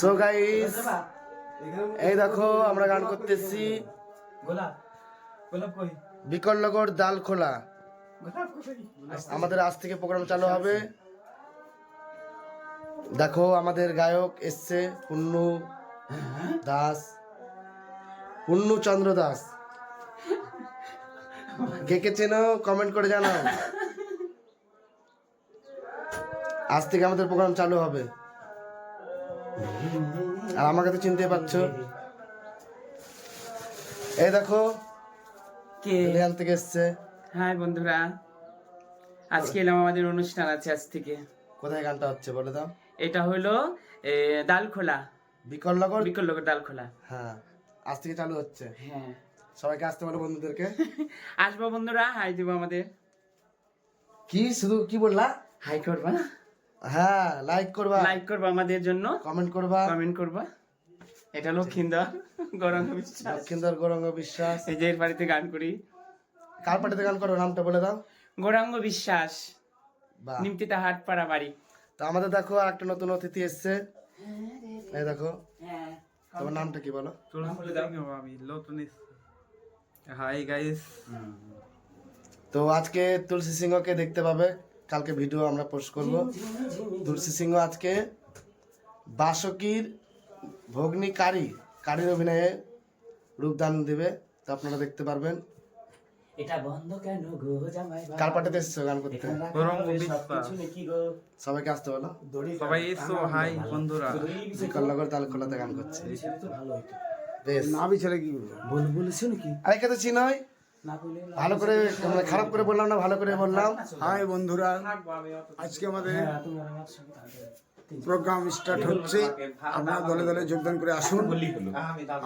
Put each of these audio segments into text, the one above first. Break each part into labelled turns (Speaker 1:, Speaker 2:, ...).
Speaker 1: So guys এই দেখো, আমরা গান করতেছি। বিকলনগর দাল খোলা আমাদের আজ থেকে প্রোগ্রাম চালু হবে। দেখো, আমাদের গায়ক এসছে, পুন্নু দাস। পুন্নু চন্দ্র দাস। কে কে চেনো কমেন্ট করে জানাও আজ থেকে আমাদের প্রোগ্রাম চালু হবে। আর আমাকে তো চিনতে পারছ এই দেখো
Speaker 2: কে?
Speaker 1: রিয়ান থেকে এসছে।
Speaker 2: হাই বন্ধুরা আজকে এলাম আমাদের অনুষ্ঠান আছে আজ থেকে।
Speaker 1: কোথায় গানটা হচ্ছে বলে দাও?
Speaker 2: এটা হলো ডালখোলা।
Speaker 1: বিকলনগর?
Speaker 2: বিকল ডালখোলা।
Speaker 1: হ্যাঁ আজ থেকে চালু হচ্ছে।
Speaker 2: হ্যাঁ।
Speaker 1: সবাইকে আসতে বলো বন্ধুদেরকে।
Speaker 2: আসব বন্ধুরা হাই দিব আমাদের।
Speaker 1: কি শুধু কি বললা?
Speaker 2: হাই করবা।
Speaker 1: হ্যাঁ লাইক করবা।
Speaker 2: লাইক করবা আমাদের জন্য।
Speaker 1: কমেন্ট করবা।
Speaker 2: কমেন্ট করবা। এটা লক্ষিন্দর গরম বিশ্বাস।
Speaker 1: লক্ষিন্দর গৌরঙ্গ বিশ্বাস।
Speaker 2: এই যে এর বাড়িতে গান করি।
Speaker 1: কার পার্টিতে গান করো? নামটা বলে দাও।
Speaker 2: গৌরাঙ্গ বিশ্বাস। নিমতিতা হাটপাড়া বাড়ি।
Speaker 1: তো আমাদের দেখো আর একটা নতুন অতিথি এসছে। এই দেখো।
Speaker 2: হ্যাঁ
Speaker 1: তোমার নামটা কি বলো?
Speaker 3: আমি হাই গাইস
Speaker 1: তো আজকে তুলসী সিংহকে দেখতে পাবে। কালকে ভিডিও আমরা পোস্ট করব। তুলসী সিংহ আজকে বাসকির ভগ্নী কারি কারির অভিনয়ে রূপদান দেবে। তো আপনারা দেখতে পারবেন।
Speaker 2: এটা বন্ধ কেন গো জামাই
Speaker 1: কার পার্টিতে এসছো গান করতে? সবাইকে আসতে বলো।
Speaker 3: সবাই এসো হাই বন্ধুরা।
Speaker 1: কল্লাগর তাল খোলাতে গান করছে। বেশ।
Speaker 4: না বিছাড়া কি
Speaker 2: বল বলেছ নাকি
Speaker 1: আরেকে তো
Speaker 2: বলে
Speaker 1: ভালো করে মানে খারাপ করে বললাম না ভালো করে বললাম।
Speaker 4: হাই বন্ধুরা আজকে আমাদের
Speaker 2: হ্যাঁ,
Speaker 4: প্রোগ্রাম স্টার্ট হচ্ছে। আপনারা দলে দলে যোগদান করে আসুন।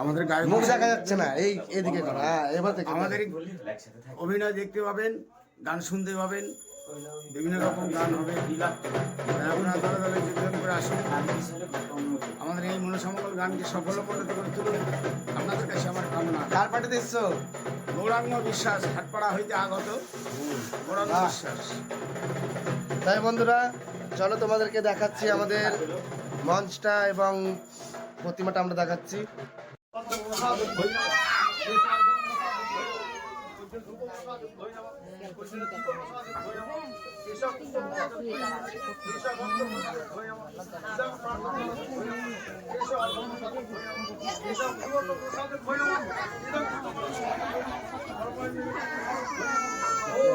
Speaker 4: আমাদের গায়ক
Speaker 1: মুখ দেখা যাচ্ছে না এই এদিকে করো। হ্যাঁ এবার
Speaker 4: আমাদের অভিনয় দেখতে পাবেন গান শুনতে পাবেন বিভিন্ন রকম গান হবে। আপনারা দলে দলে যোগদান করে আসুন। আমাদের এই মনসামঙ্গল গানকে সফল করে তুলুন। আপনাদের কাছে আমার কামনা।
Speaker 1: কার পার্টিতে এসছো?
Speaker 4: গৌরাঙ্গ বিশ্বাস হাটপাড়া হইতে আগত গৌরাঙ্গ। বিশ্বাস।
Speaker 1: তাই বন্ধুরা চলো তোমাদেরকে দেখাচ্ছি আমাদের মঞ্চটা এবং প্রতিমাটা আমরা দেখাচ্ছি।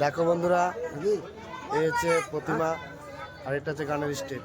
Speaker 1: দেখো বন্ধুরা এই হচ্ছে প্রতিমা আর এটা হচ্ছে গানের স্টেট